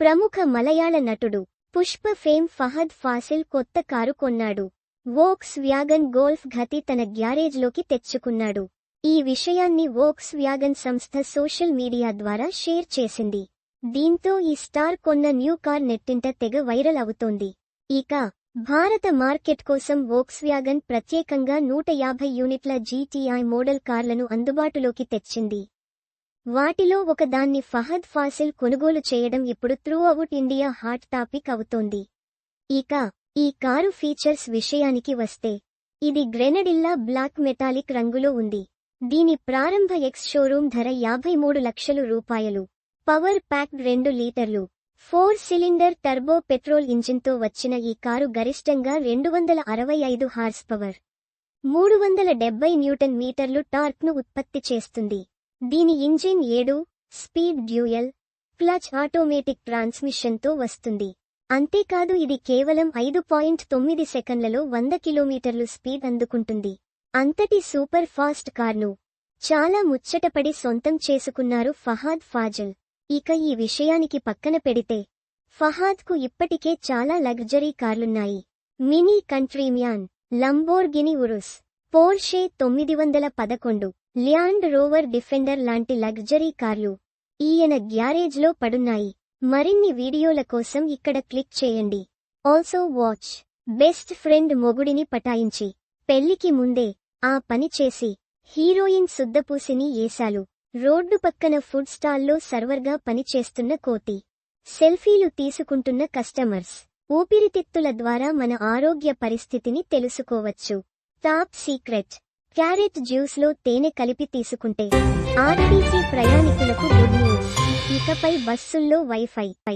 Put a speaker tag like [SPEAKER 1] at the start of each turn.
[SPEAKER 1] ప్రముఖ మలయాళ నటుడు పుష్ప ఫేమ్ ఫహద్ ఫాసిల్ కొత్త కారు కొన్నాడు. వోక్స్ వ్యాగన్ గోల్ఫ్ ఘతి తన గ్యారేజ్లోకి తెచ్చుకున్నాడు. ఈ విషయాన్ని వోక్స్ వ్యాగన్ సంస్థ సోషల్ మీడియా ద్వారా షేర్ చేసింది. దీంతో ఈ స్టార్ కొన్న న్యూ కార్ నెట్టింట తెగ వైరల్ అవుతోంది. ఇక భారత మార్కెట్ కోసం వోక్స్ వ్యాగన్ ప్రత్యేకంగా నూట యాభై యూనిట్ల జీటీఐ మోడల్ కార్లను అందుబాటులోకి తెచ్చింది. వాటిలో ఒకదాన్ని ఫహద్ ఫాసిల్ కొనుగోలు చేయడం ఇప్పుడు throughout India hot topic అవుతోంది. ఇక ఈ కారు ఫీచర్స్ విషయానికి వస్తే ఇది గ్రెనడిల్లా బ్లాక్ మెటాలిక్ రంగులో ఉంది. దీని ప్రారంభ ఎక్స్ షోరూం ధర యాభై మూడు లక్షలు రూపాయలు. పవర్ ప్యాక్డ్ రెండు లీటర్లు. ఫోర్ సిలిండర్ టర్బో పెట్రోల్ ఇంజిన్తో వచ్చిన ఈ కారు గరిష్టంగా రెండు వందల అరవై ఐదు హార్స్ పవర్. మూడు వందల డెబ్బై న్యూటన్ మీటర్లు టార్క్ను ఉత్పత్తి చేస్తుంది. దీని ఇంజిన్ ఏడు స్పీడ్ డ్యూయల్ క్లచ్ ఆటోమేటిక్ ట్రాన్స్మిషన్తో వస్తుంది. అంతేకాదు ఇది కేవలం ఐదు పాయింట్ తొమ్మిది సెకన్లలో వంద కిలోమీటర్లు స్పీడ్ అందుకుంటుంది. అంతటి సూపర్ ఫాస్ట్ కార్ను చాలా ముచ్చటపడి సొంతం చేసుకున్నారు ఫహాద్ ఫాజల్. ఇక ఈ విషయానికి పక్కన పెడితే ఫహాద్కు ఇప్పటికే చాలా luxury కార్లున్నాయి. Mini Countryman Lamborghini Urus Porsche తొమ్మిది వందల పదకొండు. ల్యాండ్ రోవర్ డిఫెండర్ లాంటి లగ్జరీ కార్లు ఈయన గ్యారేజ్లో పడున్నాయి. మరిన్ని వీడియోల కోసం ఇక్కడ క్లిక్ చేయండి. Also watch. బెస్ట్ ఫ్రెండ్ మొగుడిని పటాయించి పెళ్ళికి ముందే ఆ పని చేసి హీరోయిన్ సుద్దపూసిని ఏశాలు. రోడ్డు పక్కన ఫుడ్ స్టాల్లో సర్వర్గా పనిచేస్తున్న కోతి. సెల్ఫీలు తీసుకుంటున్న కస్టమర్స్. ఊపిరితిత్తుల ద్వారా మన ఆరోగ్య పరిస్థితిని తెలుసుకోవచ్చు. Top secret. క్యారెట్ జ్యూస్లో తేనె కలిపి తీసుకుంటే ఆర్టీసీ ప్రయాణికులకు గుడ్ న్యూస్. ఇకపై బస్సుల్లో వైఫై.